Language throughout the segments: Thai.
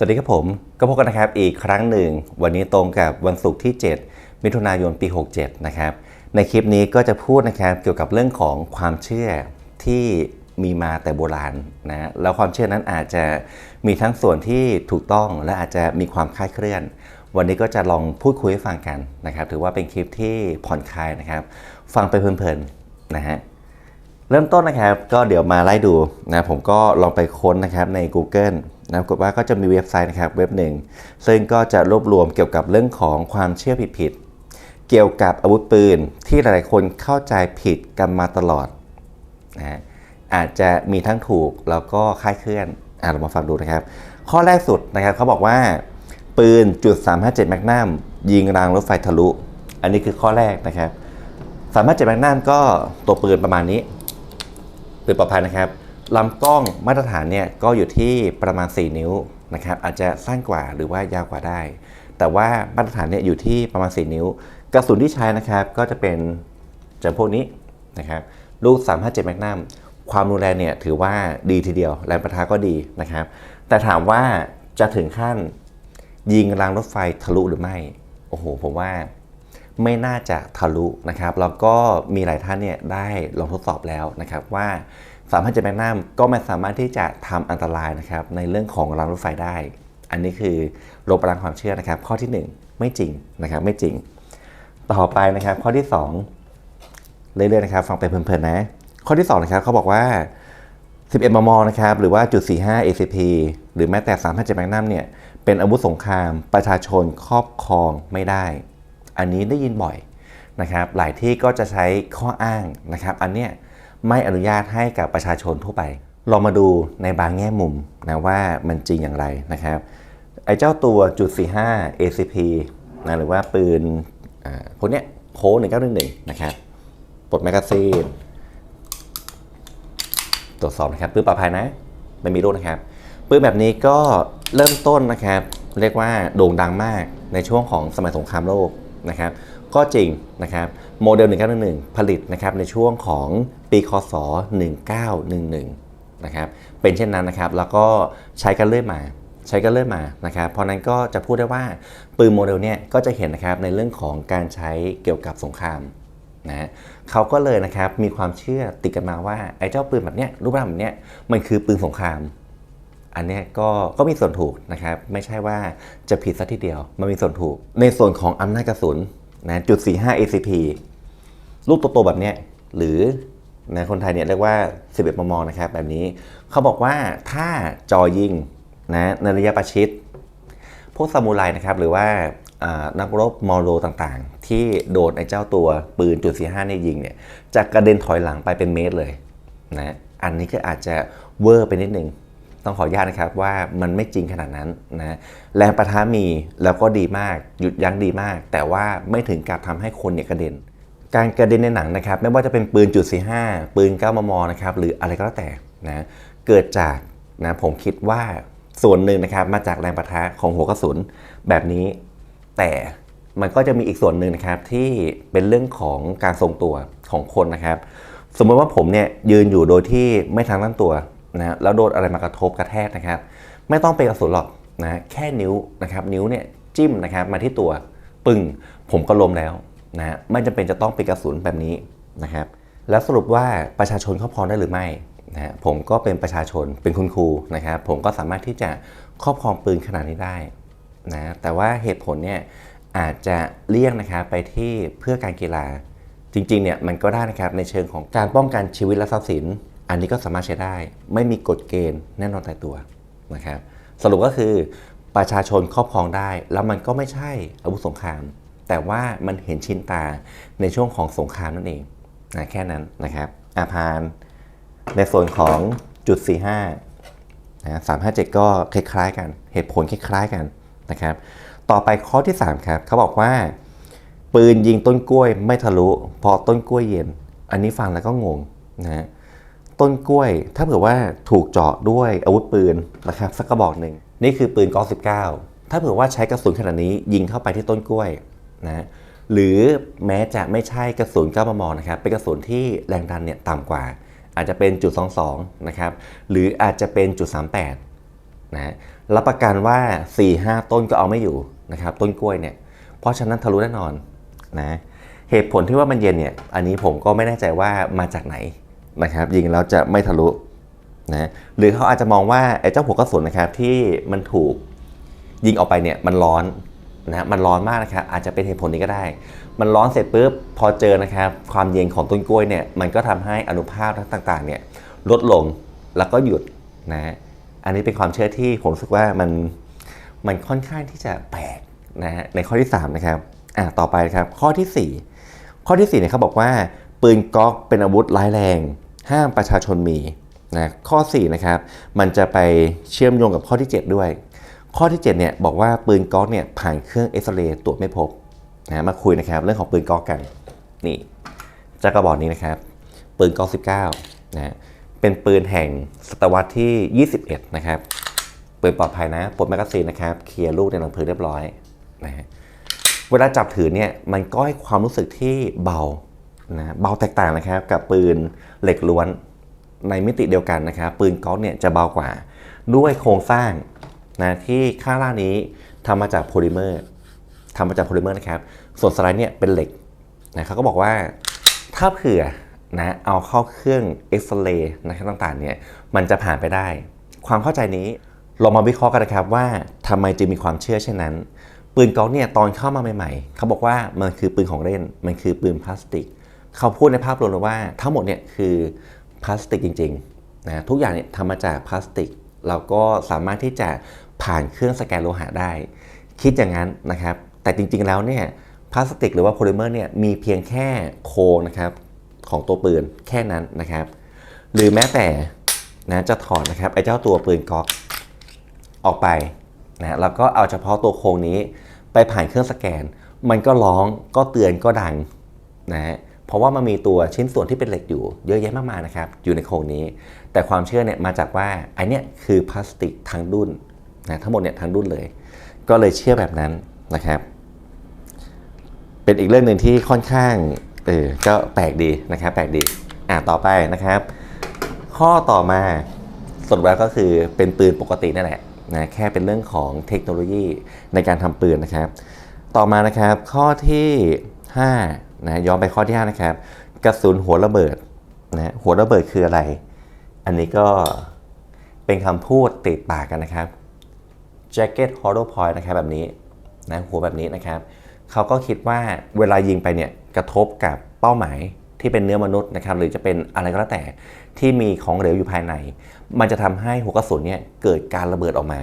สวัสดีครับผม ก็พบกันนะครับอีกครั้งหนึ่ง วันนี้ตรงกับวันศุกร์ที่ 7 มิถุนายนปี 67 นะครับ ในคลิปนี้ก็จะพูดนะครับเกี่ยวกับเรื่องของความเชื่อที่มีมาแต่โบราณนะแล้วความเชื่อนั้นอาจจะมีทั้งส่วนที่ถูกต้องและอาจจะมีความคลาดเคลื่อน วันนี้ก็จะลองพูดคุยให้ฟังกันนะครับ ถือว่าเป็นคลิปที่ผ่อนคลายนะครับ ฟังไปเพลินๆนะฮะ เริ่มต้นนะครับก็เดี๋ยวมาไล่ดูนะผมก็ลองไปค้นนะครับใน Google นะกฏว่าก็จะมีเว็บไซต์นะครับเว็บหนึ่งซึ่งก็จะรวบรวมเกี่ยวกับเรื่องของความเชื่อผิดๆเกี่ยวกับอาวุธปืนที่หลายๆคนเข้าใจผิดกันมาตลอดนะอาจจะมีทั้งถูกแล้วก็คลาดเคลื่อนอะเรามาฟังดูนะครับ ข้อแรกสุดนะครับเขาบอกว่า ปืนจุด357แมกนัมยิงรางรถไฟทะลุ อันนี้คือข้อแรกนะครับ357แมกนัมก็ตัวปืนประมาณนี้ ปืนปลอดภัยนะครับลำกล้องมาตรฐานเนี่ยก็อยู่ที่ประมาณ 4 นิ้วนะครับอาจจะสั้นกว่าหรือว่ายาวกว่าได้ แต่ว่ามาตรฐานเนี่ยอยู่ที่ประมาณ 4 นิ้ว กระสุนที่ใช้นะครับก็จะเป็นจำพวกนี้นะครับลูก 357แมกนัมความรุนแรงเนี่ยถือว่าดีทีเดียว แรงประทะก็ดีนะครับ แต่ถามว่าจะถึงขั้นยิงรางรถไฟทะลุหรือไม่ โอ้โห ผมว่า ไม่น่าจะทะลุนะครับ แล้วก็มีหลายท่านเนี่ยได้ลองทดสอบแล้วนะครับว่าสามารถจะแมกนัมก็ไม่สามารถที่จะทำอันตรายนะครับในเรื่องของรางรถไฟได้ อันนี้คือลบล้างความเชื่อนะครับ ข้อที่ 1 ไม่จริงนะครับไม่จริง ต่อไปนะครับข้อที่ 2 เรื่อยๆนะครับ ฟังไปเพลินๆนะ ข้อที่2นะครับเขาบอกว่า 11 มมนะครับหรือว่าจุด45 ACP หรือแม้แต่357แมกนัมเนี่ยเป็นอาวุธสงครามประชาชนครอบครองไม่ได้ อันนี้ได้ยินบ่อยนะครับ หลายที่ก็จะใช้ข้ออ้างนะครับ อันเนี้ยไม่อนุญาตให้กับประชาชนทั่วไป ลองมาดูในบางแง่มุมนะว่ามันจริงอย่างไรนะครับไอ้เจ้าตัวจุด45 ACP นะหรือว่าปืนพวกเนี้ยโค้1911นะครับปลดแมกกาซีนตรวจสอบนะครับปืนปลอดภัยนะไม่มีโรคนะครับปืนแบบนี้ก็เริ่มต้นนะครับ เรียกว่าโด่งดังมากในช่วงของสมัยสงครามโลก นะครับก็จริงนะครับโมเดล 1911 ผลิตนะครับในช่วงของปีคศ 1911 นะครับเป็นเช่นนั้นนะครับแล้วก็ใช้กันเรื่อยมาใช้กันเรื่อยมานะครับเพราะนั้นก็จะพูดได้ว่าปืนโมเดลเนี้ยก็จะเห็นนะครับในเรื่องของการใช้เกี่ยวกับสงครามนะเขาก็เลยนะครับมีความเชื่อติดกันมาว่าไอ้เจ้าปืนแบบเนี้ยรูปร่างแบบเนี้ยมันคือปืนสงคราม อันนี้ก็ก็มีส่วนถูกนะครับ ไม่ใช่ว่าจะผิดซะทีเดียว มันมีส่วนถูก ในส่วนของอำนาจกระสุนนะจุด 45 ACP ลูกโตๆแบบเนี้ยหรือนะคนไทยเนี่ยเรียกว่า 11 มม นะครับ แบบนี้เขาบอกว่าถ้าจอยิงนะในระยะประชิด พวกซามูไรนะครับ หรือว่าอ่านักรบมอโรต่างๆ ที่โดนไอ้เจ้าตัวปืนจุดสี่ห้าเนี่ยยิงเนี่ยจะกระเด็นถอยหลังไปเป็นเมตรเลยนะอันนี้ก็อาจจะเวอร์ไปนิดนึง ต้องขออนุญาตนะครับว่ามันไม่จริงขนาดนั้นนะแรงประทะมีแล้วก็ดีมากหยุดยั้งดีมาก แต่ว่าไม่ถึงกับทำให้คนเนี่ยกระเด็น การกระเด็นในหนังนะครับ ไม่ว่าจะเป็นปืนจุด45ปืน 9 มมนะครับหรืออะไรก็แล้วแต่นะเกิดจากนะผมคิดว่าส่วนหนึ่งนะครับมาจากแรงประทะของหัวกระสุนแบบนี้ แต่มันก็จะมีอีกส่วนหนึ่งนะครับที่เป็นเรื่องของการทรงตัวของคนนะครับ สมมติว่าผมเนี่ยยืนอยู่โดยที่ไม่ทางตั้งตัว นะแล้วโดนอะไรมากระทบกระแทกนะครับ ไม่ต้องเป็นกระสุนหรอกนะแค่นิ้วนะครับ นิ้วเนี่ยจิ้มนะครับมาที่ตัวปึ้งผมก็ล้มแล้วนะไม่จำเป็นจะต้องเป็นกระสุนแบบนี้นะครับ แล้วสรุปว่าประชาชนครอบครองได้หรือไม่นะฮะผมก็เป็นประชาชนเป็นคุณครูนะครับ ผมก็สามารถที่จะครอบครองปืนขนาดนี้ได้นะแต่ว่าเหตุผลเนี่ยอาจจะเลี่ยงนะครับไปที่เพื่อการกีฬาจริงๆเนี่ยมันก็ได้นะครับในเชิงของการป้องกันชีวิตและทรัพย์สิน อันนี้ก็สามารถใช้ได้ ไม่มีกฎเกณฑ์แน่นอนแต่ตัวนะครับสรุปก็คือประชาชนครอบครองได้ แล้วมันก็ไม่ใช่อาวุธสงคราม แต่ว่ามันเห็นชินตาในช่วงของสงครามนั่นเองนะแค่นั้นนะครับอาพานในส่วนของจุด 45นะสามห้าเจ็ดก็คล้ายๆ กันเหตุผลคล้ายๆกันนะครับ ต่อไปข้อที่ 3 ครับ เขาบอกว่า ปืนยิงต้นกล้วยไม่ทะลุเพราะต้นกล้วยเย็น อันนี้ฟังแล้วก็งงนะฮะ ต้นกล้วย ถ้าเผื่อว่าถูกเจาะด้วยอาวุธปืนนะครับสักกระบอกหนึ่งนี่คือปืนกอ19 ถ้าเผื่อว่าใช้กระสุนขนาดนี้ยิงเข้าไปที่ต้นกล้วยนะหรือแม้จะไม่ใช่กระสุน9มมนะครับเป็นกระสุนที่แรงดันเนี่ยต่ำกว่า อาจจะเป็นจุด22นะครับหรืออาจจะเป็นจุด38นะรับประกันว่า 4-5 ต้นก็เอาไม่อยู่นะครับต้นกล้วยเนี่ยเพราะฉะนั้นทะลุแน่นอนนะเหตุผลที่ว่ามันเย็นเนี่ยอันนี้ผมก็ไม่แน่ใจว่ามาจากไหน นะครับยิงแล้วจะไม่ทะลุนะหรือเขาอาจจะมองว่าไอ้เจ้าหัวกระสุนนะครับที่มันถูกยิงออกไปเนี่ยมันร้อนนะมันร้อนมากนะครับอาจจะเป็นเหตุผลนี้ก็ได้ มันร้อนเสร็จปุ๊บพอเจอนะครับความเย็นของต้นกล้วยเนี่ยมันก็ทำให้อนุภาคต่างๆเนี่ยลดลงแล้วก็หยุดนะอันนี้เป็นความเชื่อที่ผมรู้สึกว่ามันมันค่อนข้างที่จะแปลกนะฮะในข้อที่3นะครับอะต่อไปครับข้อทีสี่ 4 ข้อที่4เนี่ยเขาบอกว่าปืนก๊อกเป็นอาวุธร้ายแรง ห้ามประชาชนมีนะข้อ4นะครับมันจะไปเชื่อมโยงกับข้อที่ 7 ด้วย ข้อที่7เนี่ยบอกว่าปืนก๊อกเนี่ยผ่านเครื่องเอ็กซเรย์ตรวจไม่พบนะมาคุยนะครับเรื่องของปืนก๊อกกันนี่จากกระบอกนี้นะครับ ปืนก๊อก19นะเป็นปืนแห่งศตวรรษที่ 21 นะครับปืนปลอดภัยนะปลดแมกกาซีนนะครับเคลียร์ลูกในลำเพลิงเรียบร้อยนะฮะเวลาจับถือเนี่ยมันก็ให้ความรู้สึกที่เบา นะเบาแตกต่างนะครับกับปืนเหล็กล้วนในมิติเดียวกันนะครับ ปืนก๊อกเนี่ยจะเบากว่า ด้วยโครงสร้างนะที่ข้างล่างนี้ทำมาจากโพลิเมอร์ทำมาจากโพลิเมอร์นะครับ ส่วนสไลด์เนี่ยเป็นเหล็กนะเขาก็บอกว่าถ้าเผื่อนะเอาเข้าเครื่องเอ็กซเรย์นะครับต่างๆเนี่ยมันจะผ่านไปได้ ความเข้าใจนี้เรามาวิเคราะห์กันนะครับว่าทำไมจึงมีความเชื่อเช่นนั้น ปืนก๊อกเนี่ยตอนเข้ามาใหม่ๆเขาบอกว่ามันคือปืนของเล่นมันคือปืนพลาสติก เขาพูดในภาพรวมเลยว่าทั้งหมดเนี่ยคือพลาสติกจริงๆนะทุกอย่างเนี่ยทำมาจากพลาสติกเราก็สามารถที่จะผ่านเครื่องสแกนโลหะได้ คิดอย่างนั้นนะครับ แต่จริงๆแล้วเนี่ยพลาสติกหรือว่าโพลิเมอร์เนี่ยมีเพียงแค่โคนะครับของตัวปืนแค่นั้นนะครับ หรือแม้แต่นะจะถอดนะครับไอ้เจ้าตัวปืนก๊อกออกไปนะแล้วก็เอาเฉพาะตัวโครงนี้ไปผ่านเครื่องสแกน มันก็ร้องก็เตือนก็ดังนะฮะ เพราะว่ามันมีตัวชิ้นส่วนที่เป็นเหล็กอยู่เยอะแยะมากมายนะครับอยู่ในโครงนี้ แต่ความเชื่อเนี่ยมาจากว่าไอเนี้ยคือพลาสติกทั้งดุนนะทั้งหมดเนี่ยทั้งดุนเลย ก็เลยเชื่อแบบนั้นนะครับ เป็นอีกเรื่องหนึ่งที่ค่อนข้างเออก็แปลกดีนะครับ แปลกดีอ่าต่อไปนะครับ ข้อต่อมาสรุปแล้วก็คือเป็นปืนปกตินั่นแหละนะแค่เป็นเรื่องของเทคโนโลยีในการทำปืนนะครับ ต่อมานะครับข้อที่ 5 นะย้อนไปข้อที่5นะครับกระสุนหัวระเบิดนะหัวระเบิดคืออะไร อันนี้ก็เป็นคำพูดติดปากกันนะครับ jacket hollow point นะครับแบบนี้นะหัวแบบนี้นะครับเขาก็คิดว่าเวลายิงไปเนี่ยกระทบกับเป้าหมายที่เป็นเนื้อมนุษย์นะครับ หรือจะเป็นอะไรก็แล้วแต่ที่มีของเหลวอยู่ภายใน มันจะทำให้หัวกระสุนเนี่ยเกิดการระเบิดออกมา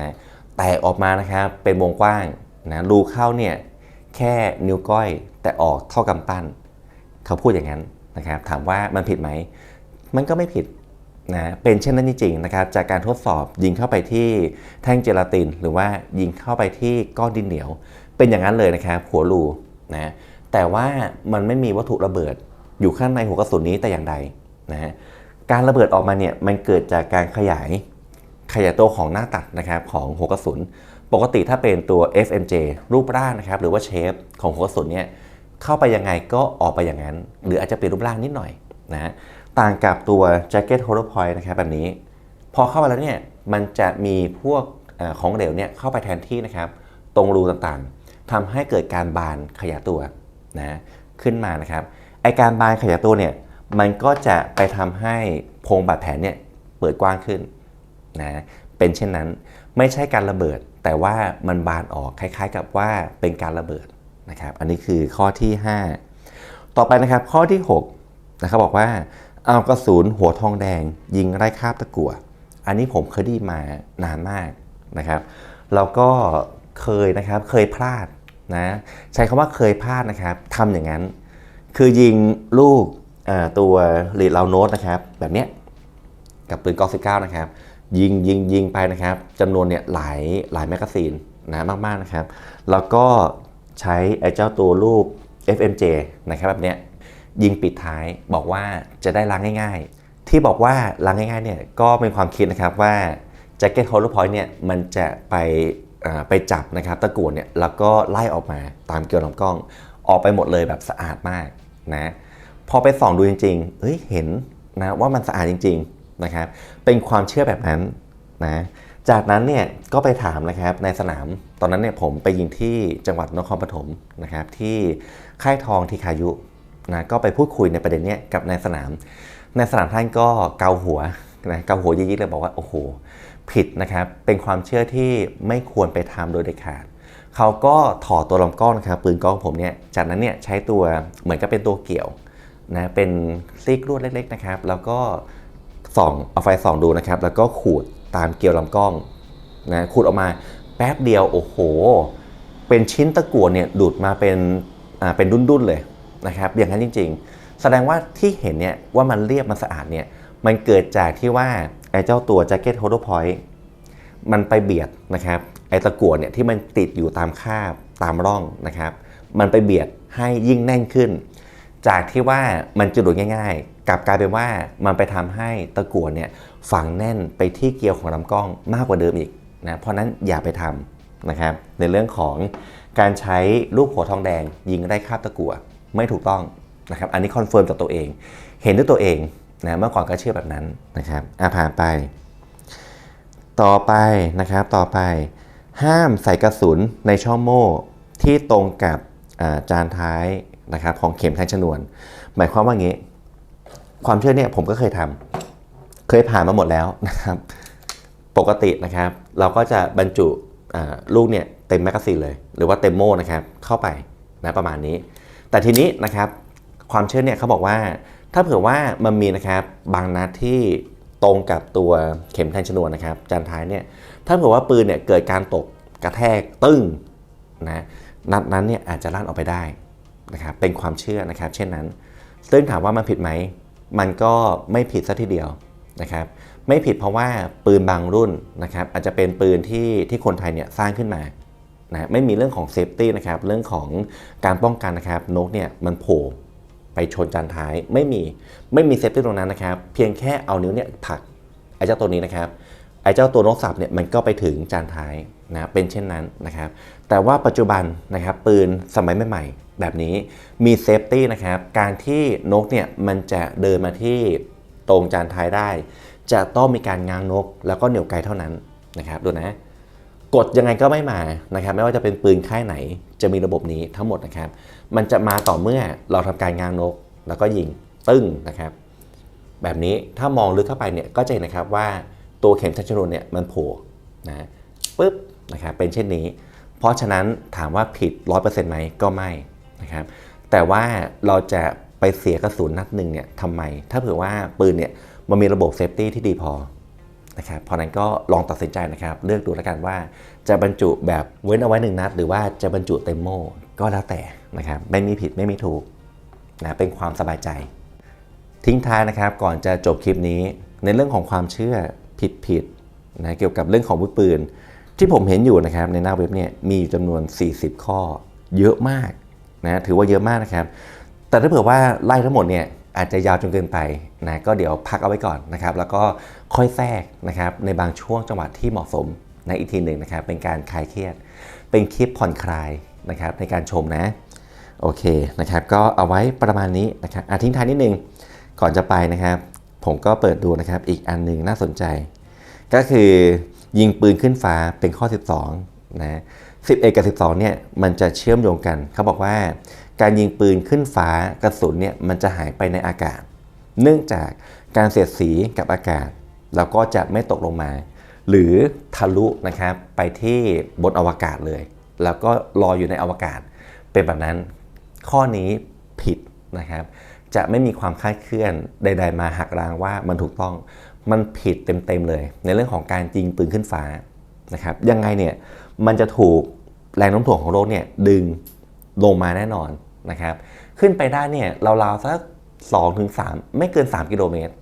นะแต่ออกมานะครับเป็นวงกว้างนะรูเข้าเนี่ยแค่นิ้วก้อย แต่ออกเท่ากำปั้น เขาพูดอย่างนั้นนะครับ ถามว่ามันผิดไหม มันก็ไม่ผิดนะเป็นเช่นนั้นจริงๆนะครับ จากการทดสอบยิงเข้าไปที่แท่งเจลาติน หรือว่ายิงเข้าไปที่ก้อนดินเหนียว เป็นอย่างนั้นเลยนะครับหัวรูนะแต่ว่ามันไม่มีวัตถุระเบิดอยู่ข้างในหัวกระสุนนี้แต่อย่างใดนะฮะการระเบิดออกมาเนี่ยมันเกิดจากการขยายขยายตัวของหน้าตัดนะครับของหัวกระสุน ปกติถ้าเป็นตัว FMJ รูปร่างนะครับหรือว่าเชฟของหัวกระสุนเนี่ย เข้าไปยังไงก็ออกไปอย่างนั้น หรืออาจจะเปลี่ยนรูปร่างนิดหน่อยนะต่างกับตัว Jacket Hollow Point นะครับแบบนี้ พอเข้าไปแล้วเนี่ยมันจะมีพวกอของเหลวเนี่ยเข้าไปแทนที่นะครับ ตรงรูต่างๆทำให้เกิดการบานขยายตัวนะขึ้นมานะครับไอการบานขยายตัวเนี่ยมันก็จะไปทำให้โพรงบาดแผลเนี่ยเปิดกว้างขึ้นนะเป็นเช่นนั้นไม่ใช่การระเบิด แต่ว่ามันบานออกคล้ายๆกับว่าเป็นการระเบิด นะครับอันนี้คือข้อที่ 5 ต่อไปนะครับข้อที่6นะครับบอกว่าเอากระสุนหัวทองแดง ยิงไล่คาบตะกั่วอันนี้ผมเคยได้มานานมากนะครับแล้วก็เคยนะครับเคยพลาดนะใช้คำว่าเคยพลาดนะครับทำอย่างนั้น คือยิงลูกตัวลีดเลาโนตนะครับ แบบเนี้ยกับปืนกอ19นะครับ ยิงยิงยิงไปนะครับจำนวนเนี่ยหลายหลายแมกกาซีนนะมากๆนะครับ แล้วก็ ใช้ไอ้เจ้าตัวลูก FMJ นะครับแบบเนี้ยยิงปิดท้ายบอกว่าจะได้ล้างง่าย ๆ ที่บอกว่าล้างง่ายๆเนี่ยก็เป็นความคิดนะครับว่า Jacket Hollow Point เนี่ยมันจะไปไปจับนะครับตะกั่วเนี่ยแล้วก็ไล่ออกมาตามเกลียวลำกล้อง ออกไปหมดเลยแบบสะอาดมากนะพอไปส่องดูจริงๆเอ้ยเห็นนะว่ามันสะอาดจริงๆนะครับเป็นความเชื่อแบบนั้นนะจากนั้นเนี่ยก็ไปถามนะครับในสนาม ตอนนั้นเนี่ยผมไปยิงที่จังหวัดนครปฐมนะครับที่ค่ายทองทีคายุนะก็ไปพูดคุยในประเด็นเนี้ยกับนายสนามในสนามท่านก็เกาหัวนะเกาหัวยิกๆเลยบอกว่าโอ้โหผิดนะครับเป็นความเชื่อที่ไม่ควรไปทำโดยเด็ดขาดเขาก็ถอดตัวลำกล้องนะครับปืนกล้องผมเนี่ยจากนั้นเนี่ยใช้ตัวเหมือนกับเป็นตัวเกี่ยวนะเป็นซีกลวดเล็กๆนะครับ แล้วก็ส่องเอาไฟส่องดูนะครับ แล้วก็ขูดตามเกี่ยวลำกล้องนะขูดออกมา ป๊บเดียวโอ้โห เป็นชิ้นตะกั่วเนี่ยดูดมาเป็นอ่าเป็นดุนๆเลยนะครับอย่างนั้นจริง ๆ แสดงว่าที่เห็นเนี่ยว่ามันเรียบมันสะอาดเนี่ยมันเกิดจากที่ว่าไอ้เจ้าตัวแจ็คเก็ตโฮโ p พอยต์มันไปเบียดนะครับไอ้ตะกั่วเนี่ยที่มันติดอยู่ตามคาบตามร่องนะครับ มันไปเบียดให้ยิ่งแน่นขึ้น จากที่ว่ามันจะดูดง่ายๆ กลับกลายเป็นว่ามันไปทำให้ตะกั่วเนี่ยฝังแน่นไปที่เกลียวของลำกล้องมากกว่าเดิมอีก นะเพราะนั้นอย่าไปทำนะครับในเรื่องของการใช้ลูกหัวทองแดง ยิงได้คาบตะกั่วไม่ถูกต้องนะครับอันนี้คอนเฟิร์มจากตัวเอง เห็นด้วยตัวเองนะเมื่อก่อนก็เชื่อแบบนั้นนะครับอะผ่านไป ต่อไปนะครับต่อไป ห้ามใส่กระสุนในช่องโม่ที่ตรงกับาจานท้ายนะครับของเข็มแทงชนวน หมายความว่างี้ ความเชื่อเนี่ยผมก็เคยทำเคยผ่านมาหมดแล้วนะครับ ปกตินะครับ เราก็จะบรรจุลูกเนี่ยเต็มแมกกาซีนเลย หรือว่าเต็มโม่นะครับเข้าไปนะประมาณนี้ แต่ทีนี้นะครับความเชื่อเนี่ยเขาบอกว่า ถ้าเผื่อว่ามันมีนะครับบางนัดที่ตรงกับตัวเข็มแทงชนวนนะครับจานท้ายเนี่ยถ้าเผื่อว่าปืนเนี่ยเกิดการตกกระแทกตึ้งนะนัดนั้นเนี่ยอาจจะลั่นออกไปได้นะครับเป็นความเชื่อนะครับ เช่นนั้น ซึ่งถามว่ามันผิดไหม มันก็ไม่ผิดซะทีเดียวนะครับ ไม่ผิดเพราะว่าปืนบางรุ่นนะครับอาจจะเป็นปืนที่ที่คนไทยเนี่ยสร้างขึ้นมานะไม่มีเรื่องของเซฟตี้นะครับเรื่องของการป้องกันนะครับนกเนี่ยมันโผล่ไปชนจานท้ายไม่มีไม่มีเซฟตี้ตรงนั้นนะครับ เพียงแค่เอานิ้วเนี่ยผลักไอ้เจ้าตัวนี้นะครับไอ้เจ้าตัวนกสับเนี่ยมันก็ไปถึงจานท้ายนะเป็นเช่นนั้นนะครับ แต่ว่าปัจจุบันนะครับปืนสมัยใหม่ๆแบบนี้มีเซฟตี้นะครับ การที่นกเนี่ยมันจะเดินมาที่ตรงจานท้ายได้ จะต้องมีการง้างนก แล้วก็เหนี่ยวไกเท่านั้นนะครับดูนะกดยังไงก็ไม่มานะครับไม่ว่าจะเป็นปืนค่ายไหนจะมีระบบนี้ทั้งหมดนะครับ มันจะมาต่อเมื่อเราทำการง้างนก แล้วก็ยิงตึ้งนะครับ แบบนี้ถ้ามองลึกเข้าไปเนี่ยก็จะเห็นนะครับว่าตัวเข็มชัชนวนเนี่ยมันโผล่นะปุ๊บนะครับเป็นเช่นนี้ เพราะฉะนั้นถามว่าผิด 100%ไหมก็ไม่นะครับแต่ว่าเราจะไปเสียกระสุนนัดหนึ่งเนี่ยทำไม ถ้าเผื่อว่าปืนเนี่ย มันมีระบบเซฟตี้ที่ดีพอนะครับเพราะนั้นก็ลองตัดสินใจนะครับ เลือกดูแล้วกันว่า จะบรรจุแบบเว้นเอาไว้หนึ่งนัด หรือว่าจะบรรจุเต็มโม่ก็แล้วแต่นะครับไม่มีผิดไม่มีถูกนะเป็นความสบายใจ ทิ้งท้ายนะครับก่อนจะจบคลิปนี้ ในเรื่องของความเชื่อผิดผิดนะเกี่ยวกับเรื่องของวุธปืน ที่ผมเห็นอยู่นะครับในหน้าเว็บเนี่ยมีจำนวน 40 ข้อเยอะมากนะถือว่าเยอะมากนะครับ แต่ถ้าเผื่อว่าไล่ทั้งหมดเนี่ย อาจจะยาวจนเกินไปนะก็เดี๋ยวพักเอาไว้ก่อนนะครับแล้วก็ค่อยแทรกนะครับในบางช่วงจังหวะที่เหมาะสมนะอีกทีหนึ่งนะครับเป็นการคลายเครียด เป็นคลิปผ่อนคลายนะครับในการชมนะโอเคนะครับก็เอาไว้ประมาณนี้นะครับอะทิ้งท้ายนิดนึงก่อนจะไปนะครับ ผมก็เปิดดูนะครับอีกอันหนึ่งน่าสนใจ ก็คือยิงปืนขึ้นฟ้าเป็นข้อ 12นะ 11 กับ 12เนี่ยมันจะเชื่อมโยงกัน เขาบอกว่า การยิงปืนขึ้นฟ้ากระสุนเนี่ยมันจะหายไปในอากาศ เนื่องจากการเสียดสีกับอากาศแล้วก็จะไม่ตกลงมา หรือทะลุนะครับไปที่บนอวกาศเลย แล้วก็ลอยอยู่ในอวกาศ เป็นแบบนั้น ข้อนี้ผิดนะครับ จะไม่มีความคาดเคลื่อนใด ๆ มาหักล้างว่ามันถูกต้องมันผิดเต็มๆเลย ในเรื่องของการยิงปืนขึ้นฟ้านะครับยังไงเนี่ย มันจะถูกแรงโน้มถ่วงของโลกเนี่ยดึงลงมาแน่นอนนะครับขึ้นไปได้เนี่ยราวๆสัก2-3ถึง3ไม่เกิน 3 กิโลเมตร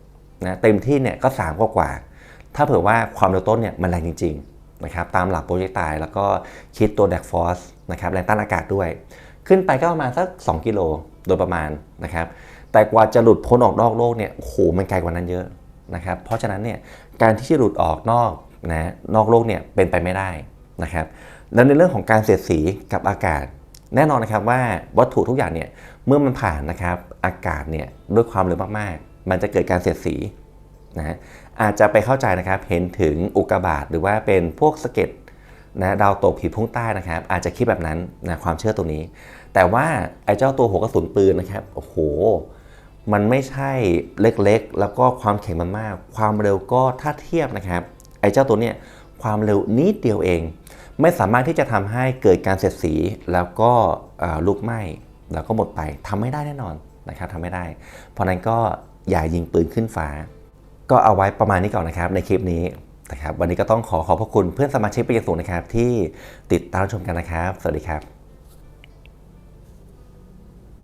นะเต็มที่เนี่ยก็ 3 กว่ากว่า ถ้าเผื่อว่าความเร็วต้นเนี่ยมันแรงจริงๆนะครับตามหลักโปรเจกต์ตายแล้วก็คิดตัวแดกฟอสนะครับแรงต้านอากาศด้วย ขึ้นไปก็ประมาณสัก 2 กิโลโดยประมาณนะครับแต่กว่าจะหลุดพ้นออกนอกโลกเนี่ยโอ้โหมันไกลกว่านั้นเยอะนะครับเพราะฉะนั้นเนี่ยการที่จะหลุดออกนอกนะนอกโลกเนี่ยเป็นไปไม่ได้ นะครับแล้วในเรื่องของการเสียดสีกับอากาศ แน่นอนนะครับว่าวัตถุทุกอย่างเนี่ยเมื่อมันผ่านนะครับอากาศเนี่ยด้วยความเร็วมากๆ มันจะเกิดการเสียดสีนะฮะอาจจะไปเข้าใจนะครับเห็นถึงอุกกาบาตหรือว่าเป็นพวกสะเก็ดนะดาวตกผีพุ่งใต้นะครับ อาจจะคิดแบบนั้นนะความเชื่อตรงนี้ แต่ว่าไอ้เจ้าตัวหัวกระสุนปืนนะครับโอ้โหมันไม่ใช่เล็กๆ แล้วก็ความแข็งมันมาก ความเร็วก็ถ้าเทียบนะครับ ไอ้เจ้าตัวเนี้ยความเร็วนิดเดียวเอง ไม่สามารถที่จะทำให้เกิดการเสียดสีแล้วก็ลุกไหม้แล้วก็หมดไปทำไม่ได้แน่นอนนะครับทำไม่ได้ เพราะนั้นก็อย่ายิงปืนขึ้นฟ้า ก็เอาไว้ประมาณนี้ก่อนนะครับในคลิปนี้นะครับวันนี้ก็ต้องขอขอบพระคุณเพื่อนสมาชิกเป็นอย่างสูงนะครับที่ติดตามชมกันนะครับ สวัสดีครับ